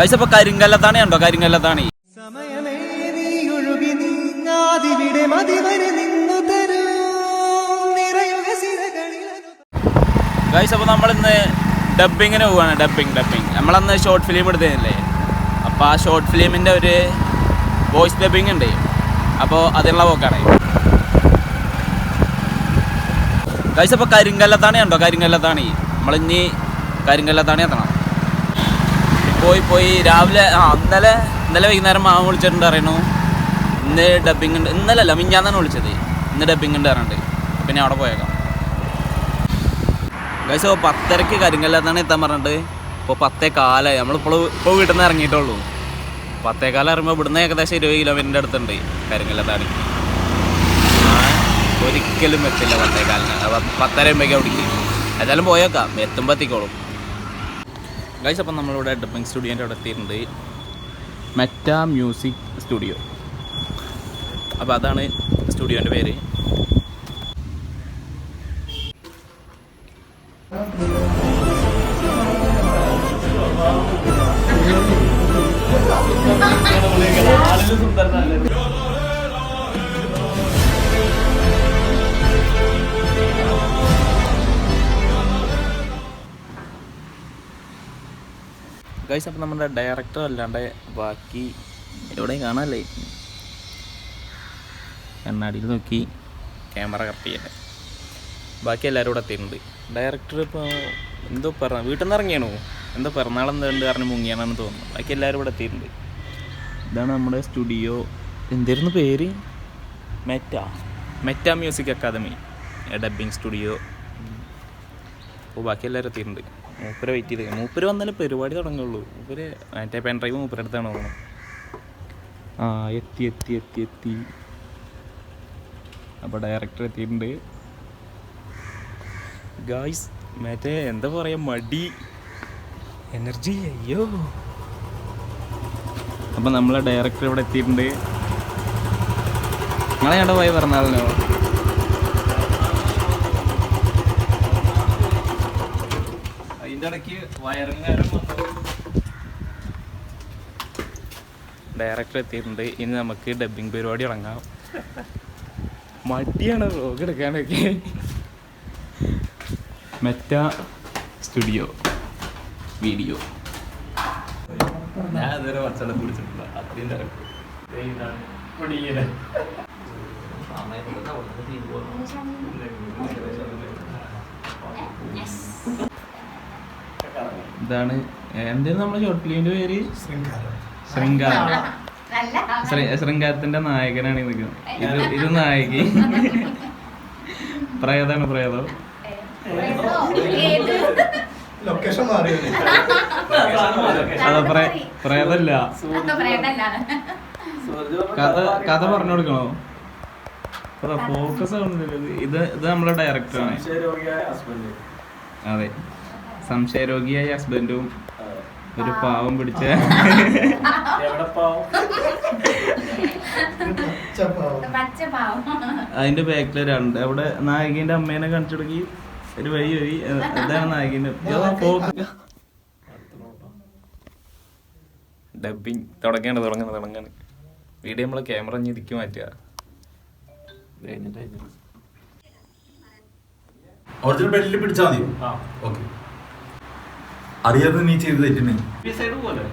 അപ്പൊ കരിങ്കല്ലത്താണി. ഉണ്ടോ കരിങ്കല്ലത്താണി ഗൈസ് അപ്പൊ നമ്മളിന്ന് ഡബിങ്ങിന് പോവാണ് ഡബിങ് ഡബിങ് നമ്മളന്ന് ഷോർട്ട് ഫിലിം എടുത്തതല്ലേ അപ്പോൾ ആ ഷോർട്ട് ഫിലിമിന്റെ ഒരു വോയിസ് ഡബിങ് ഉണ്ട്. അപ്പോൾ അതിനുള്ള പോക്കാണ് ഗൈസ് അപ്പോൾ കരിങ്കല്ലത്താണ് ഉണ്ടോ കരിങ്കല്ലത്താണ്. നമ്മളിനി കരിങ്കല്ലത്താണ് എത്തണം. പോയി പോയി. രാവിലെ ആ ഇന്നലെ ഇന്നലെ വൈകുന്നേരം മാമ വിളിച്ചിട്ടുണ്ട് അറിയണു ഇന്ന് ഡബിങ് ഉണ്ട്. ഇന്നലെ അല്ല മിഞ്ഞാന്നാണ് വിളിച്ചത്. ഇന്ന് ഡബിങ് ഉണ്ട് പറഞ്ഞിട്ട്. പിന്നെ അവിടെ പോയേക്കാം. ഗൈസ് പത്തരക്ക് കരിങ്കല്ലാത്താണ് എത്താൻ പറഞ്ഞിട്ട്. ഇപ്പോൾ പത്തേ കാലായി നമ്മളിപ്പോൾ ഇപ്പോൾ വീട്ടിൽ നിന്ന് ഇറങ്ങിയിട്ടുള്ളൂ പത്തേ കാലം ഇറങ്ങുമ്പോൾ ഇവിടുന്ന് ഏകദേശം ഇരുപത് കിലോമീറ്ററിന്റെ അടുത്തുണ്ട് കരിങ്കല്ലാത്താണ്. ഒരിക്കലും എത്തില്ല പത്തേ കാലിന് പത്തര ആകുമ്പോഴേക്കും അവിടേക്ക്. ഏതായാലും പോയേക്കാം. എത്തുമ്പോൾ എത്തിക്കോളും. ഗൈസ് അപ്പം നമ്മളിവിടെ ഡബിങ് സ്റ്റുഡിയോന്റെ അവിടെ എത്തിയിട്ടുണ്ട്. മെറ്റ മ്യൂസിക് സ്റ്റുഡിയോ അപ്പോൾ അതാണ് സ്റ്റുഡിയോന്റെ പേര്. ഗൈസ് അപ്പം നമ്മുടെ ഡയറക്ടർ അല്ലാണ്ട് ബാക്കി എവിടെയും കാണാല്ലേ? കണ്ണാടിയിൽ നോക്കി ക്യാമറ കറക്റ്റ് ചെയ്യട്ടെ. ബാക്കി എല്ലാവരും ഇവിടെ എത്തിയിട്ടുണ്ട്. ഡയറക്ടർ ഇപ്പോൾ എന്തോ പറഞ്ഞു വീട്ടിൽ നിന്ന് ഇറങ്ങിയാണോ? എന്തോ പിറന്നാളെന്തോ ഉണ്ട് കാരണം മുങ്ങിയാണെന്ന് തോന്നുന്നു. ബാക്കി എല്ലാവരും ഇവിടെ എത്തിയിട്ടുണ്ട്. ഇതാണ് നമ്മുടെ സ്റ്റുഡിയോ എന്തായിരുന്നു പേര്? Meta Meta music academy dubbing studio അപ്പോൾ ബാക്കി എല്ലാവരും എത്തിയിട്ടുണ്ട്. മൂപ്പര് വെയിറ്റ് ചെയ്ത്. മൂപ്പര് വന്നാലും പരിപാടി തുടങ്ങുള്ളൂ. മൂപ്പര് മറ്റേ പെൻ ഡ്രൈവ് മൂപ്പര് അടുത്താണ് തോന്നുന്നു ആ എത്തി എത്തി എത്തി എത്തി. അപ്പോൾ ഡയറക്ടർ എത്തിയിട്ടുണ്ട്. ഗായ്സ് മറ്റേ എന്താ പറയുക മടി. എനർജി അയ്യോ. അപ്പം നമ്മളെ ഡയറക്ടർ ഇവിടെ എത്തിയിട്ടുണ്ട്. നിങ്ങളെ ഞാൻ പോയി പറഞ്ഞാലോ? അതിന്റെ ഇടയ്ക്ക് വയറിങ്ങാരും ഡയറക്ടർ എത്തിയിട്ടുണ്ട്. ഇനി നമുക്ക് ഡബിങ് പരിപാടി തുടങ്ങാം മടിയാണ് വ്ലോഗ് എടുക്കാനൊക്കെ. മെറ്റ സ്റ്റുഡിയോ വീഡിയോ ഞാൻ ഇതുവരെ ഭക്ഷണം കുടിച്ചിട്ടില്ല. അത്രയും തിരക്ക്. ഇതാണ്. എന്തേലും നമ്മുടെ ഷോർട്ട് ഫിലിമിന്റെ പേര്? ശൃംഗാരം. ശ്രീ- ശൃംഗാരത്തിന്റെ നായകനാണ് നിൽക്കുന്നത് ഇത് ഇത് നായകി. പ്രേതാണ് പ്രേതം. അത് പ്രേ- പ്രേതല്ല. കഥ കഥ പറഞ്ഞു കൊടുക്കണോ? ഫോക്കസ് ആവുന്നില്ല ഇത് ഇത് നമ്മുടെ ഡയറക്ടറാണ് അതെ. സംശയരോഗിയായ ഹസ്ബൻഡും ഒരു പാവം പിടിച്ച അതിന്റെ ബാക്കിൽ രണ്ട് അവിടെ നായകന്റെ അമ്മേനെ കാണിച്ചു തുടങ്ങി ഒരു വഴി വഴി അതാണ് നായകന്റെ. ഡബിങ് തുടങ്ങാണ് തുടങ്ങണ തുടങ്ങാണ്. വീഡിയോ നമ്മളെ ക്യാമറ ഇതിക്ക് മാറ്റുക ഒറിജിനൽ ബെഡിൽ പിടിച്ചാൽ മതിയോ ഓക്കെ അറിയാതെ നീ ചെയ്ത് തെറ്റിന്. ഇവിടെ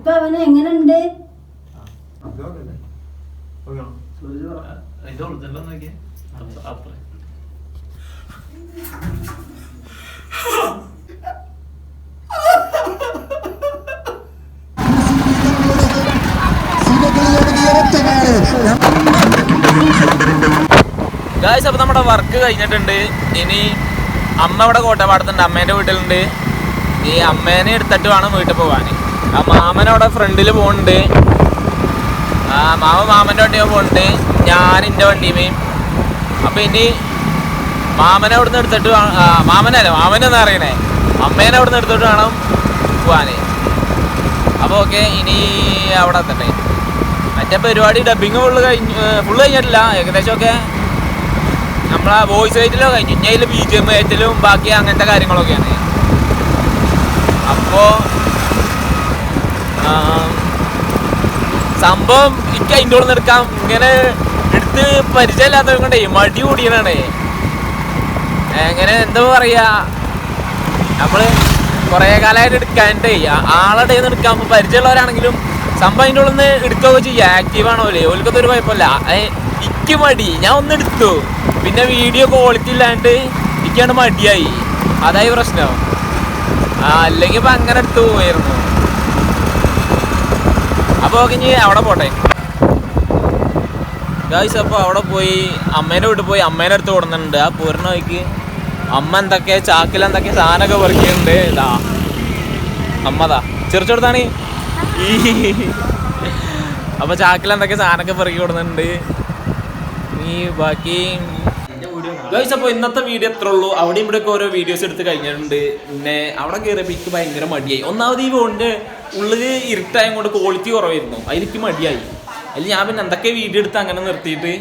ഇപ്പൊ അവന് എങ്ങനെയുണ്ട് ഗായ്സ് അപ്പോൾ നമ്മുടെ വർക്ക് കഴിഞ്ഞിട്ടുണ്ട്. ഇനി അമ്മ ഇവിടെ കോട്ടപ്പാടത്തുണ്ട് അമ്മേന്റെ വീട്ടിലുണ്ട്. ഈ അമ്മേനെ എടുത്തിട്ട് വേണം വീട്ടിൽ പോകാൻ ആ മാമൻ അവിടെ ഫ്രണ്ടിൽ പോകുന്നുണ്ട് ആ മാമ മാമന്റെ വണ്ടിയോ പോകുന്നുണ്ട് ഞാൻ എന്റെ വണ്ടിയുമേയും അപ്പം ഇനി മാമനെ അവിടെ നിന്ന് എടുത്തിട്ട് മാമനല്ലേ? മാമനെന്ന് അറിയണേ അമ്മേനെ അവിടെ നിന്ന് എടുത്തിട്ട് വേണം പോവാനേ. അപ്പോൾ ഓക്കെ ഇനി അവിടെ എത്തട്ടെ. മറ്റേ പരിപാടി ഡബിങ് ഫുള്ള് കഴിഞ്ഞു ഫുള്ള് കഴിഞ്ഞിട്ടില്ല. ഏകദേശം ഒക്കെ നമ്മളെ വോയിസ് റേറ്റിലോ കഴിഞ്ഞു. ഇനി അതിൽ ബി ജി എം റേറ്റിലും ബാക്കി അങ്ങനത്തെ കാര്യങ്ങളൊക്കെയാണ്. അപ്പോൾ സംഭവം എനിക്ക് അതിന്റെ ഉള്ളിൽ എടുക്കാം ഇങ്ങനെ എടുത്ത് പരിചയമില്ലാത്തത് കൊണ്ടേ മടി കൂടിയതാണ്. എങ്ങനെ എന്താ പറയാ? നമ്മൾ കുറേ കാലമായിട്ട് എടുക്കാണ്ടേ ആളുടെ എടുക്കാം. എടുക്കാൻ പരിചയമുള്ളവരാണെങ്കിലും സംഭവം അതിന്റെ ഉള്ളിൽ നിന്ന് എടുക്കുകയൊക്കെ ചെയ്യാം. ആക്റ്റീവ് ആണോ അല്ലേ ഓൽക്കത്തൊരു കുഴപ്പമില്ല. ഇക്ക് മടി. ഞാൻ ഒന്ന് എടുത്തു. പിന്നെ വീഡിയോ ക്വാളിറ്റി ഇല്ലാണ്ട് ഇക്കാണ്ട് മടിയായി. അതായി പ്രശ്നം. ആ അല്ലെങ്കിൽ ഇപ്പൊ അങ്ങനെ എടുത്തു പോയിരുന്നു അപ്പോൾ ഇനി അവിടെ പോട്ടെ. ഗായ്സ് അപ്പോൾ അവിടെ പോയി അമ്മേനെ വീട്ടിൽ പോയി അമ്മേനെ അടുത്ത് കൊടുക്കുന്നുണ്ട് ആ പൂരണ വഴിക്ക് അമ്മ എന്തൊക്കെ ചാക്കിൽ എന്തൊക്കെ സാധനമൊക്കെ പറിക്കുന്നുണ്ട്. ഇതാ. അമ്മതാ ചെറുച്ചെടുത്താണ് ഈ അപ്പോൾ ചാക്കിൽ എന്തൊക്കെ സാധനമൊക്കെ പെറുക്കി കൊടുക്കുന്നുണ്ട്. ഈ ബാക്കി ഗൈസ് അപ്പോൾ ഇന്നത്തെ വീഡിയോ എത്ര ഉള്ളൂ? അവിടെ ഇവിടെയൊക്കെ ഓരോ വീഡിയോസ് എടുത്ത് കഴിഞ്ഞിട്ടുണ്ട്. പിന്നെ അവിടെ കയറിയപ്പോൾ എനിക്ക് ഭയങ്കര മടിയായി. ഒന്നാമത് ഈ ഫോണിന്റെ ഉള്ളിൽ ഇരുട്ടായും കൊണ്ട് ക്വാളിറ്റി കുറവായിരുന്നു. അതിലേക്ക് മടിയായി. അതിൽ ഞാൻ പിന്നെ എന്തൊക്കെ വീഡിയോ എടുത്ത് അങ്ങനെ നിർത്തിയിട്ട്?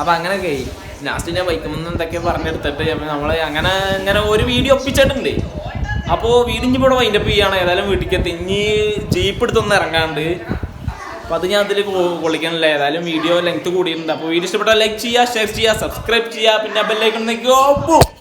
അപ്പം അങ്ങനെ ആയി. ലാസ്റ്റ് ഞാൻ ബൈക്കുമെന്ന് എന്തൊക്കെ പറഞ്ഞെടുത്തിട്ട് നമ്മൾ അങ്ങനെ അങ്ങനെ ഒരു വീഡിയോ ഒപ്പിച്ചിട്ടുണ്ട്. അപ്പോൾ വീടിഞ്ഞ് ഇവിടെ വൈൻഡപ്പ് ചെയ്യാണ്. ഏതായാലും വീട്ടിലേക്ക് എത്തി ഇനി ജീപ്പ് എടുത്തൊന്ന് ഇറങ്ങാണ്ട്. അപ്പോൾ അത് ഞാൻ അതിൽ കൊള്ളിക്കണില്ല. ഏതായാലും വീഡിയോ ലെങ്ത് കൂടിയിട്ടുണ്ട്. അപ്പോൾ വീഡിയോ ഇഷ്ടപ്പെട്ടാൽ ലൈക്ക് ചെയ്യുക ഷെയർ ചെയ്യുക സബ്സ്ക്രൈബ് ചെയ്യുക. പിന്നെ ബെല്ലൈക്കൺ